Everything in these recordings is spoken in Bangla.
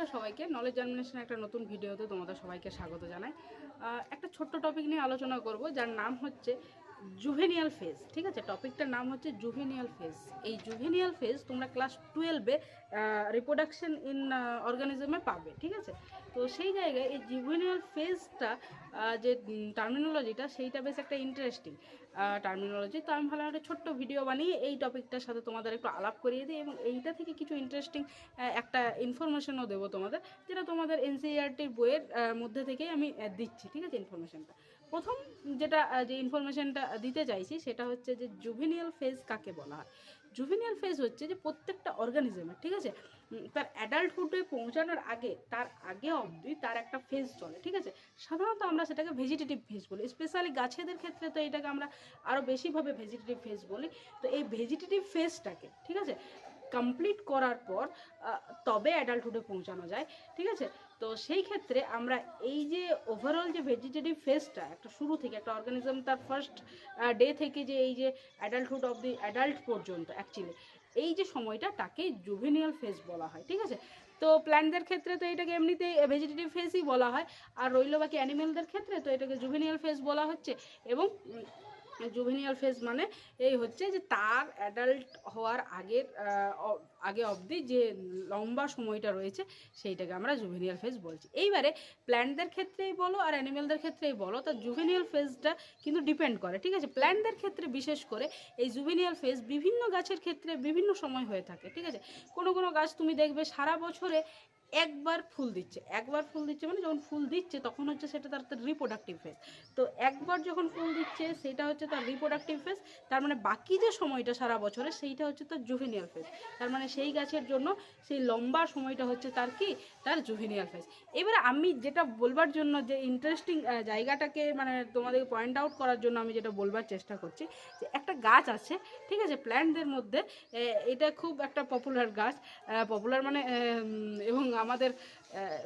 নমস্কার সবাইকে। নলেজ জার্মিনেশন একটা নতুন ভিডিওতে তোমাদের সবাইকে স্বাগত জানাই। একটা ছোট্ট টপিক নিয়ে আলোচনা করব, যার নাম হচ্ছে জুভেনিয়াল ফেজ ঠিক আছে? টপিকটার নাম হচ্ছে জুভেনিয়াল ফেজ এই জুভেনিয়াল ফেজ তোমরা ক্লাস টুয়েলভে রিপ্রোডাকশন ইন অর্গানিজমে পাবে, ঠিক আছে? তো সেই জায়গায় এই জুভেনিয়াল ফেজটা যে টার্মিনোলজিটা সেইটা বেশ একটা ইন্টারেস্টিং টার্মিনোলজি তো আমি ভালো একটা ছোট্ট ভিডিও বানিয়ে এই টপিকটার সাথে তোমাদের একটু আলাপ করিয়ে দিই এবং এইটা থেকে কিছু ইন্টারেস্টিং একটা ইনফরমেশনও দেবো তোমাদের, যেটা তোমাদের এনসিআরটির বইয়ের মধ্যে থেকেই আমি দিচ্ছি, ঠিক আছে ইনফরমেশনটা প্রথম যেটা যে ইনফরমেশনটা দিতে চাইছি সেটা হচ্ছে যে জুভেনিয়াল ফেজ কাকে বলা হয়? জুভেনিয়াল ফেজ হচ্ছে যে প্রত্যেকটা অর্গানিজমের ঠিক আছে? তার অ্যাডাল্টহুডে পৌঁছানোর আগে, তার আগে অবধি তার একটা ফেজ চলে, ঠিক আছে? সাধারণত আমরা সেটাকে ভেজিটেটিভ ফেজ বলি। স্পেশালি গাছেদের ক্ষেত্রে তো এটাকে আমরা আরও বেশিভাবে ভেজিটেটিভ ফেজ বলি। তো এই ভেজিটেটিভ ফেজটাকে ঠিক আছে? কমপ্লিট করার পর তবে অ্যাডাল্টহুডে পৌঁছানো যায়, ঠিক আছে? তো সেই ক্ষেত্রে আমরা এই যে ওভারঅল যে ভেজিটেটিভ ফেজটা একটা শুরু থেকে, একটা অর্গানিজম তার ফার্স্ট ডে থেকে যে এই যে অ্যাডাল্টহুড অফ দি অ্যাডাল্ট পর্যন্ত অ্যাকচুয়ালি এই যে সময়টা তাকে জুভেনিয়াল ফেজ বলা হয়, ঠিক আছে? তো প্ল্যান্টদের ক্ষেত্রে তো এটাকে এমনিতে ভেজিটেটিভ ফেজই বলা হয়, আর রইল বাকি অ্যানিমেলদের ক্ষেত্রে তো এটাকে জুভেনিয়াল ফেজ বলা হচ্ছে, এবং জুভেনিয়াল ফেজ মানে এই হচ্ছে যে তার অ্যাডাল্ট হওয়ার আগের আগে অবধি যে লম্বা সময়টা রয়েছে সেইটাকে আমরা জুভেনিয়াল ফেজ বলছি। এইবারে প্ল্যান্টদের ক্ষেত্রেই বলো আর অ্যানিমেলদের ক্ষেত্রেই বলো তার জুভেনিয়াল ফেজটা কিন্তু ডিপেন্ড করে, ঠিক আছে? প্ল্যান্টদের ক্ষেত্রে বিশেষ করে এই জুভেনিয়াল ফেজ বিভিন্ন গাছের ক্ষেত্রে বিভিন্ন সময় হয়ে থাকে, ঠিক আছে? কোনো কোনো গাছ তুমি দেখবে সারা বছরে একবার ফুল দিচ্ছে, একবার ফুল দিচ্ছে মানে যখন ফুল দিচ্ছে তখন হচ্ছে সেটা তার তার রিপ্রোডাক্টিভ ফেজ তো একবার যখন ফুল দিচ্ছে সেটা হচ্ছে তার রিপ্রোডাক্টিভ ফেজ তার মানে বাকি যে সময়টা সারা বছরে সেইটা হচ্ছে তার জুভেনিয়াল ফেজ তার মানে সেই গাছের জন্য সেই লম্বা সময়টা হচ্ছে তার কি? তার জুভেনিয়াল ফেজ এবারে আমি যেটা বলবার জন্য যে ইন্টারেস্টিং জায়গাটাকে মানে তোমাদের পয়েন্ট আউট করার জন্য আমি যেটা বলবার চেষ্টা করছি যে একটা গাছ আছে, ঠিক আছে? প্ল্যান্টদের মধ্যে এটা খুব একটা পপুলার গাছ পপুলার মানে আমাদের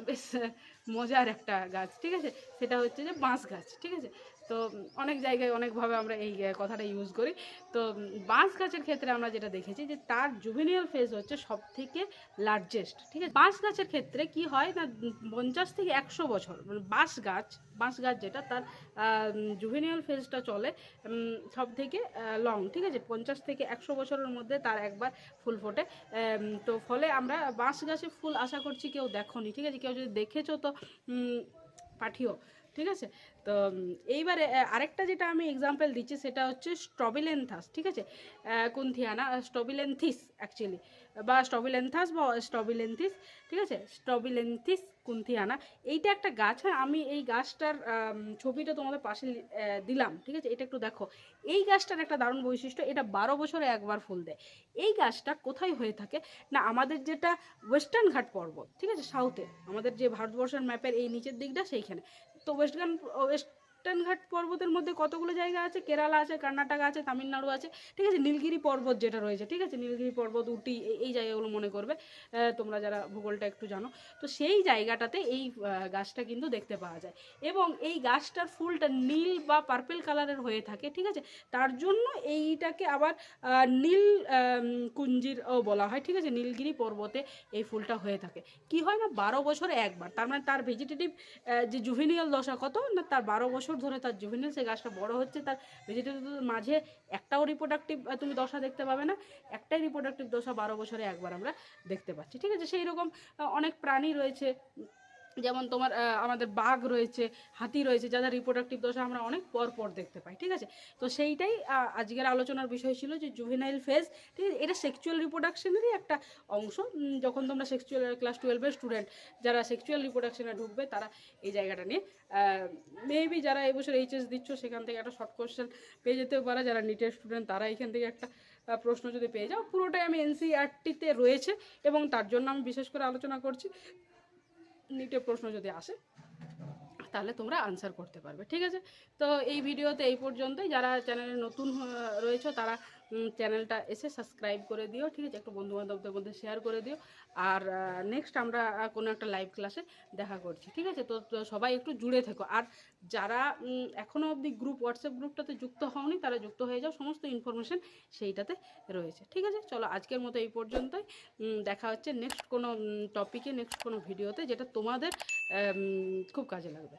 বেশ মজার একটা গাছ ঠিক আছে? সেটা হচ্ছে যে বাঁশ গাছ ঠিক আছে? তো অনেক জায়গায় অনেকভাবে আমরা এই কথাটা ইউজ করি। তো বাঁশ গাছের ক্ষেত্রে আমরা যেটা দেখেছি যে তার জুভেনিয়াল ফেজ হচ্ছে সব থেকে লার্জেস্ট ঠিক আছে? বাঁশ গাছের ক্ষেত্রে কি হয় না, পঞ্চাশ থেকে একশো বছর মানে বাঁশ গাছ বাঁশ গাছ যেটা তার জুভেনিয়াল ফেজটা চলে সব থেকে লং ঠিক আছে? পঞ্চাশ থেকে একশো বছরের মধ্যে তার একবার ফুল ফোটে। তো ফলে আমরা বাঁশ গাছে ফুল আশা করছি কেউ দেখোনি, ঠিক আছে? কেউ যদি দেখেছ তো পাঠিও। ঠিক আছে? তো এইবারে আরেকটা যেটা আমি এক্সাম্পল দিচ্ছি সেটা হচ্ছে স্ট্রবিলেন্থাস, ঠিক আছে? কুন্থিয়ানা স্ট্রবিলেন্থিস অ্যাকচুয়ালি বা স্ট্রবিলেন্থাস বা স্ট্রবিলেন্থিস, ঠিক আছে? স্ট্রবিলেন্থিস কুন্থিয়ানা, এইটা একটা গাছ হ্যাঁ আমি এই গাছটার ছবিটা তোমাদের পাশে দিলাম, ঠিক আছে? এটা একটু দেখো। এই গাছটার একটা দারুণ বৈশিষ্ট্য, এটা বারো বছরে একবার ফুল দেয়। এই গাছটা কোথায় হয়ে থাকে? না, আমাদের যেটা ওয়েস্টার্ন ঘাট পর্বত, ঠিক আছে? সাউথে, আমাদের যে ভারতবর্ষের ম্যাপের এই নিচের দিকটা সেইখানে। তো ওয়েস্টার্ন ওয়েস্টার্ন ঘাট পর্বতের মধ্যে কতগুলো জায়গা আছে? কেরালা আছে কর্ণাটক আছে তামিলনাড়ু আছে ঠিক আছে? নীলগিরি পর্বত যেটা রয়েছে ঠিক আছে? নীলগিরি পর্বত উটি এই- জায়গাগুলো মনে করবে। তোমরা যারা ভূগোলটা একটু জানো। তো সেই জায়গাটাতে এই গাছটা কিন্তু দেখতে পাওয়া যায়। এবং এই গাছটার ফুলটা নীল বা পার্পেল কালারের হয়ে থাকে ঠিক আছে? তার জন্য এইটাকে আবার নীল আম, কুঞ্জির ও বলা হয় ঠিক আছে? নীলগিরি পর্বতে এই ফুলটা হয়ে থাকে। কি হয় না? বারো বছরে একবার। তার মানে তার ভেজিটেটিভ যে জুভেনিয়াল দশা কত? না তার বারো বছর ধরে তার জুভেনিয়াল সেই গাছটা বড় হচ্ছে, তার ভেজিটেবল মাঝে একটাও রিপ্রোডাক্টিভ তুমি দশা দেখতে পাবে না, একটাই রিপ্রোডাক্টিভ দশা বারো বছরে একবার আমরা দেখতে পাচ্ছি। ঠিক আছে? সেই রকম অনেক প্রাণী রয়েছে। যেমন তোমার আমাদের বাঘ রয়েছে, হাতি রয়েছে যাদের রিপ্রোডাক্টিভ দশা আমরা অনেক পর পর দেখতে পাই, ঠিক আছে? তো সেইটাই আজকের আলোচনার বিষয় ছিল যে জুভেনাইল ফেজ ঠিক আছে? এটা সেক্সুয়াল রিপ্রোডাকশনেরই একটা অংশ। যখন তোমরা সেক্সুয়াল ক্লাস টুয়েলভের স্টুডেন্ট যারা সেক্সুয়াল রিপ্রোডাকশনে ঢুকবে, তারা এই জায়গাটা নিয়ে মেবি যারা এবছর এইচএস দিচ্ছ, সেখান থেকে একটা শর্ট কোশ্চেন পেয়ে যেতেও পারে। যারা নিটের স্টুডেন্ট তারা এখান থেকে একটা প্রশ্ন যদি পেয়ে যাও। পুরোটাই আমি এনসিআরটিতে রয়েছে এবং তার জন্য আমি বিশেষ করে আলোচনা করছি। নিটের প্রশ্ন যদি আসে, তাহলে তোমরা আনসার করতে পারবে, ঠিক আছে? তো এই ভিডিওতে এই পর্যন্তই। যারা চ্যানেলে নতুন হ- রয়েছে, তারা চ্যানেলটা এসে সাবস্ক্রাইব করে দিও, ঠিক আছে? একটু বন্ধু বান্ধবদের মধ্যে শেয়ার করে দিও। আর নেক্সট আমরা কোনো একটা লাইভ ক্লাসে দেখা করছি, ঠিক আছে? তো সবাই একটু জুড়ে থেকো। আর যারা এখনও এখনও অবধি গ্রুপ হোয়াটসঅ্যাপ গ্রুপটাতে যুক্ত হওনি, তারা যুক্ত হয়ে যাও, সমস্ত ইনফরমেশন সেইটাতে রয়েছে, ঠিক আছে? চলো, আজকের মতো এই পর্যন্তই। দেখা হচ্ছে নেক্সট কোনো টপিকে নেক্সট কোনো ভিডিওতে যেটা তোমাদের খুব কাজে লাগবে।